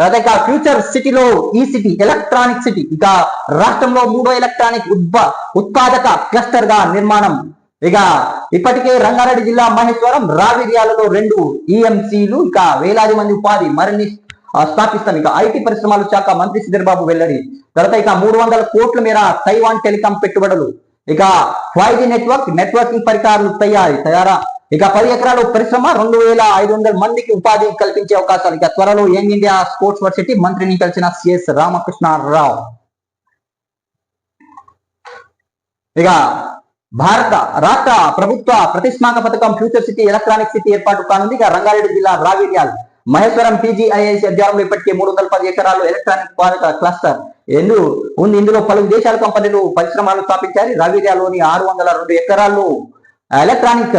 తర్వాత ఇక ఫ్యూచర్ సిటీలో ఈ సిటీ ఎలక్ట్రానిక్ సిటీ ఇక రాష్ట్రంలో మూడో ఎలక్ట్రానిక్ ఉద్భ ఉత్పాదక క్లస్టర్గా నిర్మాణం. ఇక ఇప్పటికే రంగారెడ్డి జిల్లా మహేశ్వరం రావిర్యాలలో రెండు ఈఎంసీలు ఇక వేలాది మంది ఉపాధి మరిన్ని స్థాపిస్తాం. ఇక ఐటీ పరిశ్రమల శాఖ మంత్రి శ్రీధర్బాబు వెల్లడి. తర్వాత ఇక మూడు వందల కోట్ల మేర తైవాన్ టెలికాం పెట్టుబడులు. ఇక ఫైవ్ నెట్వర్క్ నెట్వర్కింగ్ పరికరాలు తయారీ తయారా ఇక పది ఎకరాలు పరిశ్రమ రెండు వేల ఐదు వందల మందికి ఉపాధి కల్పించే అవకాశాలు. ఇక త్వరలో యంగ్ ఇండియా స్పోర్ట్స్ వర్సిటీ మంత్రిని కలిసిన సిఎస్ రామకృష్ణారావు. ఇక భారత రాష్ట్ర ప్రభుత్వ ప్రతిష్టాక పథకం ఫ్యూచర్ సిటీ ఎలక్ట్రానిక్ సిటీ ఏర్పాటు కానుంది. ఇక రంగారెడ్డి జిల్లా రావిర్యాల్ మహేశ్వరం పీజీఐఐసి అధ్యాయంలో ఇప్పటికే మూడు వందల పది ఎకరాలు ఎలక్ట్రానిక్ పాలక క్లస్టర్ ఎందు ఉంది. ఇందులో పలు విదేశాల కంపెనీలు పరిశ్రమలు స్థాపించాలి రావిడ్యాలోని ఆరు వందల రెండు ఎకరాల్లో ఎలక్ట్రానిక్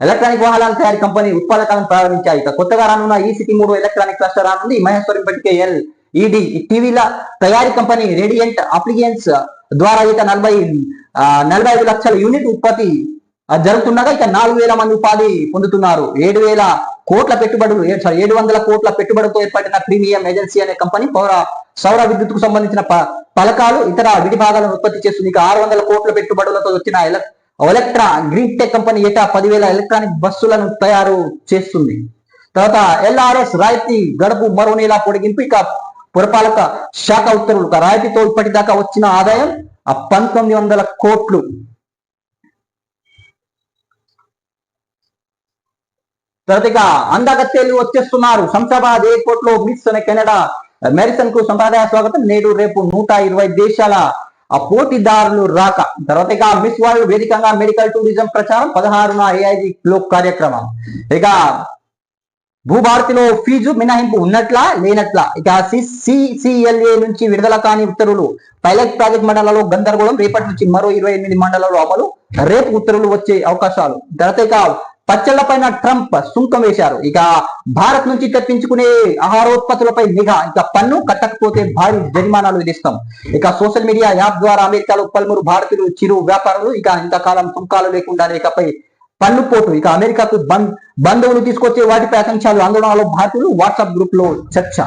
ఎలక్ట్రానిక్ వాహనాల తయారీ కంపెనీ ఉత్పాదకాలను ప్రారంభించాయి. ఇక కొత్తగా రానున్న ఈ సిటీ మూడు ఎలక్ట్రానిక్ క్లస్టర్ రానుంది. మహేశ్వరం ఇప్పటికే ఎల్ ఈడి టీవీల తయారీ కంపెనీ రేడియంట్ అప్లియన్స్ ద్వారా ఇక నలభై నలభై ఐదు లక్షల యూనిట్ ఉత్పత్తి జరుగుతుండగా ఇక నాలుగు వేల మంది ఉపాధి పొందుతున్నారు. ఏడు వేల కోట్ల పెట్టుబడులు సారీ, ఏడు వందల కోట్ల పెట్టుబడితో ఏర్పడిన ప్రీమియం ఏజెన్సీ అనే కంపెనీ పౌర సౌర విద్యుత్కు సంబంధించిన ప- పలకాలు ఇతర విడి భాగాలను ఉత్పత్తి చేస్తుంది. ఇక ఆరు వందల కోట్ల పెట్టుబడులతో వచ్చిన ఎలక్ట్రా గ్రీన్ టెక్ కంపెనీ ఏటా పదివేల ఎలక్ట్రానిక్ బస్సులను తయారు చేస్తుంది. తర్వాత ఎల్ఆర్ఎస్ రాయితీ గడుపు మరో నెల పొడిగింపు. ఇక పురపాలక శాఖ ఉత్తర్వులు. రాయితీతో ఇప్పటిదాకా వచ్చిన ఆదాయం ఆ పంతొమ్మిది వందల కోట్లు. తర్వాత ఇక అందగత్తేలు వచ్చేస్తున్నారు. శంషాబాద్ ఎయిర్పోర్ట్లో మిస్ అనే కెనడా మెరిసన్కు సంప్రదాయ స్వాగతం. నేడు రేపు నూట ఇరవై దేశాల ఆ పోటీదారులు రాక. తర్వాత ఇక మిస్ వరల్డ్ వేదికగా మెడికల్ టూరిజం ప్రచారం పదహారున ఏఐజీ లో కార్యక్రమం. ఇక భూభారతిలో ఫీజు మినహాయింపు ఉన్నట్లా లేనట్లా. ఇక సిసిఎల్ఏ నుంచి విడుదల కాని ఉత్తర్వులు. పైలట్ ప్రాజెక్ట్ మండలాల్లో గందరగోళం. రేపటి నుంచి మరో ఇరవై ఎనిమిది మండలాల్లో అమలు. రేపు ఉత్తర్వులు వచ్చే అవకాశాలు. తర్వాత ఇక పైన ట్రంప్ సుంకం వేశారు. ఇక భారత్ నుంచి తెప్పించుకునే ఆహారోత్పత్తులపై నిఘా ఇక పన్ను కట్టకపోతే భారీ జరిమానాలు విధిస్తాం. ఇక సోషల్ మీడియా యాప్ ద్వారా అమెరికాలో పలువురు భారతీయులు చిరు వ్యాపారులు ఇక ఇంతకాలం సుంకాలు లేకుండానే ఇకపై పన్ను పోటు. ఇక అమెరికాకు బంధువులు తీసుకొచ్చే వాటిపై ఆకాంక్షలు ఆందోళనలో భారతీయులు వాట్సాప్ గ్రూప్లో చర్చ.